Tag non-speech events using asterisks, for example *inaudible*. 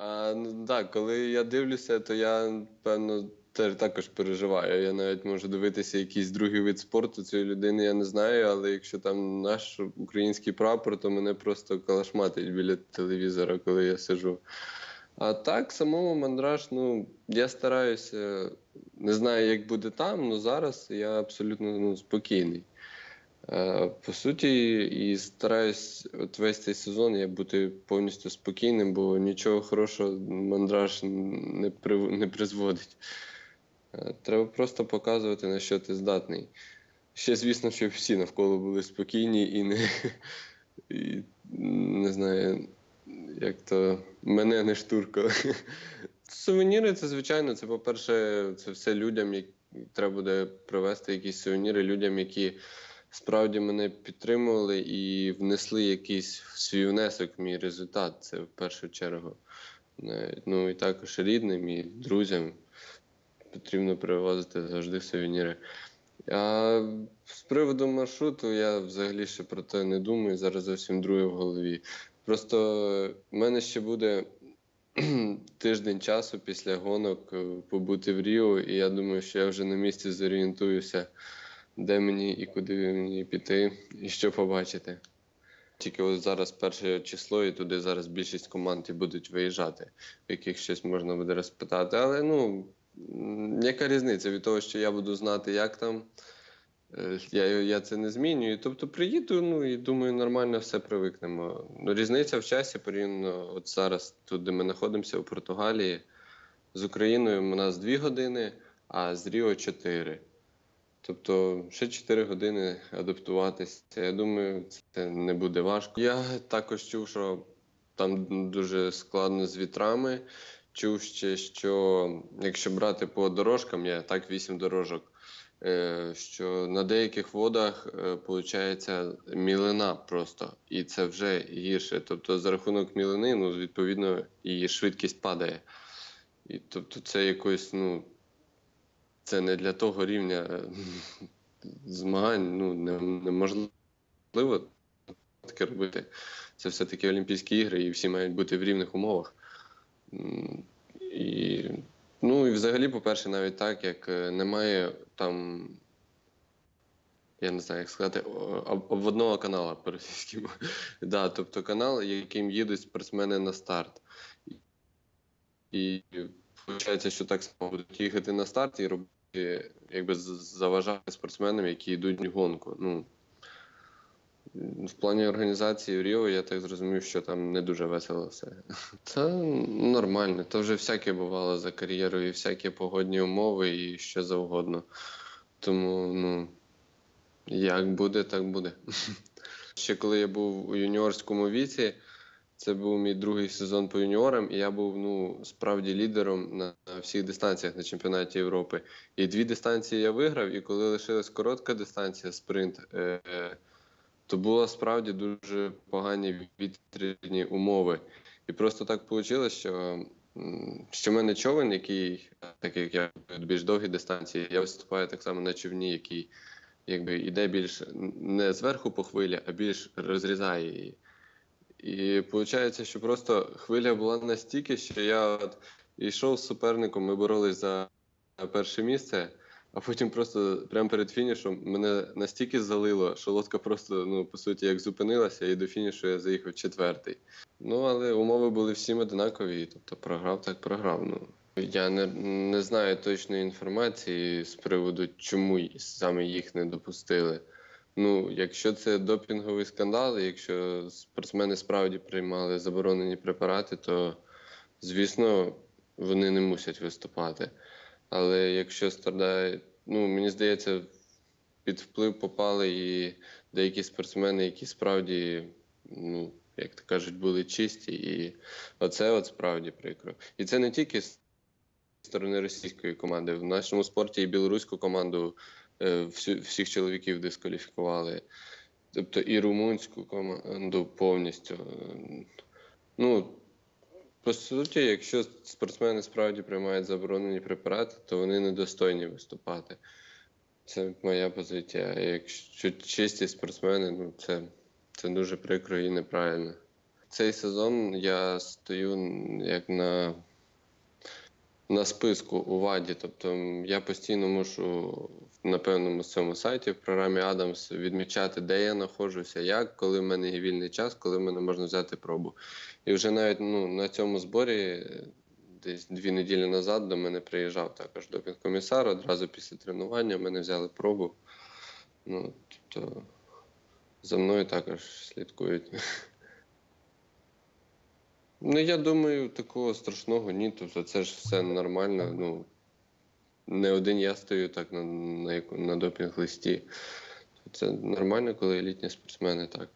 А, ну, так, коли я дивлюся, то я певно теж також переживаю. Я навіть можу дивитися якийсь другий вид спорту цієї людини, я не знаю, але якщо там наш український прапор, то мене просто калашматить біля телевізора, коли я сижу. А так, самому мандраж, ну, я стараюся, не знаю, як буде там, але зараз я абсолютно ну, спокійний. Е, По суті, і стараюсь от весь цей сезон я бути повністю спокійним, бо нічого хорошого мандраж не, при, не призводить. Е, Треба просто показувати, на що ти здатний. Ще, звісно, щоб всі навколо були спокійні і не, і, не знаю, як то мене не штуркали. Сувеніри це, звичайно, це, по-перше, це все людям, які треба буде привезти якісь сувеніри людям, які справді мене підтримували і внесли якийсь свій внесок мій результат. Це в першу чергу. Е, Ну і також рідним і друзям потрібно привозити завжди сувеніри. А з приводу маршруту я взагалі ще про це не думаю. Зараз зовсім друге в голові. Просто в мене ще буде *clears throat* тиждень часу після гонок е, побути в Ріо, і я думаю, що я вже на місці зорієнтуюся, де мені і куди мені піти, і що побачити. Тільки ось зараз перше число, і туди зараз більшість команд і будуть виїжджати, в яких щось можна буде розпитати. Але ну, яка різниця від того, що я буду знати, як там. Е, Я, я це не змінюю. Тобто приїду, ну і думаю, нормально все привикнемо. Ну, різниця в часі порівняно от зараз, тут, де ми знаходимося, у Португалії, з Україною у нас 2 години, а з Ріо 4. Тобто ще 4 години адаптуватися. Я думаю, це не буде важко. Я також чув, що там дуже складно з вітрами. Чув ще, що якщо брати по дорожкам, я так 8 дорожок, е, що на деяких водах виходить мілина просто, і це вже гірше. Тобто за рахунок мілини, ну, відповідно, і швидкість падає. І тобто це якось, ну, це не для того рівня е, змагань, ну, не- неможливо таке робити. Це все-таки Олімпійські ігри, і всі мають бути в рівних умовах. І, ну, і взагалі, по-перше, навіть так, як е, немає там. Я не знаю, як сказати, об- обводного каналу по-російськи. *laughs* да, тобто канал, яким їдуть спортсмени на старт. І виходить, що так само будуть їхати на старт і робити, якби з- заважати спортсменам, які йдуть в гонку. Ну, в плані організації в Ріо я так зрозумів, що там не дуже весело все. *laughs* Це нормально. То вже всяке бувало за кар'єрою, і всякі погодні умови, і що завгодно. Тому, ну, як буде, так буде. *laughs* Ще коли я був у юніорському віці, це був мій другий сезон по юніорам, і я був ну, справді лідером на всіх дистанціях на чемпіонаті Європи. І дві дистанції я виграв, і коли лишилась коротка дистанція, спринт, е, то були справді дуже погані вітряні умови. І просто так вийшло, що, що в мене човен, який, так як я більш довгі дистанції, я виступаю так само на човні, який якби йде більш не зверху по хвилі, а більш розрізає її. І виходить, що просто хвиля була настільки, що я от йшов з суперником, ми боролись за перше місце, а потім просто прямо перед фінішом мене настільки залило, що лодка просто, ну, по суті, як зупинилася, і до фінішу я заїхав четвертий. Ну, але умови були всім однакові, тобто програв, так програв. Ну. Я не, не знаю точної інформації з приводу, чому саме їх не допустили. Ну, якщо це допінговий скандал, якщо спортсмени справді приймали заборонені препарати, то звісно вони не мусять виступати. Але якщо страдає, ну мені здається, під вплив попали і деякі спортсмени, які справді, ну, як то кажуть, були чисті, і оце от справді прикро. І це не тільки з сторони російської команди. В нашому спорті і білоруську команду всіх чоловіків дискваліфікували. Тобто і румунську команду повністю. Е, Ну, по суті, якщо спортсмени справді приймають заборонені препарати, то вони недостойні виступати. Це моя позиція. Якщо чисті спортсмени, ну це, це дуже прикро і неправильно. цей сезон я стою як на, на списку у ВАДі. Тобто я постійно мушу на певному цьому сайті в програмі Адамс відмічати, де я знаходжуся, як, коли в мене є вільний час, коли в мене можна взяти пробу. І вже навіть ну, на цьому зборі, е, десь дві неділі назад, до мене приїжджав також допінг-комісар. Одразу після тренування мене взяли пробу. Ну, тобто за мною також слідкують. Ну, я думаю, такого страшного ні. Тобто це ж все нормально. Ну, не один я стою так на, на, на допінг-листі. Це нормально, коли елітні спортсмени так.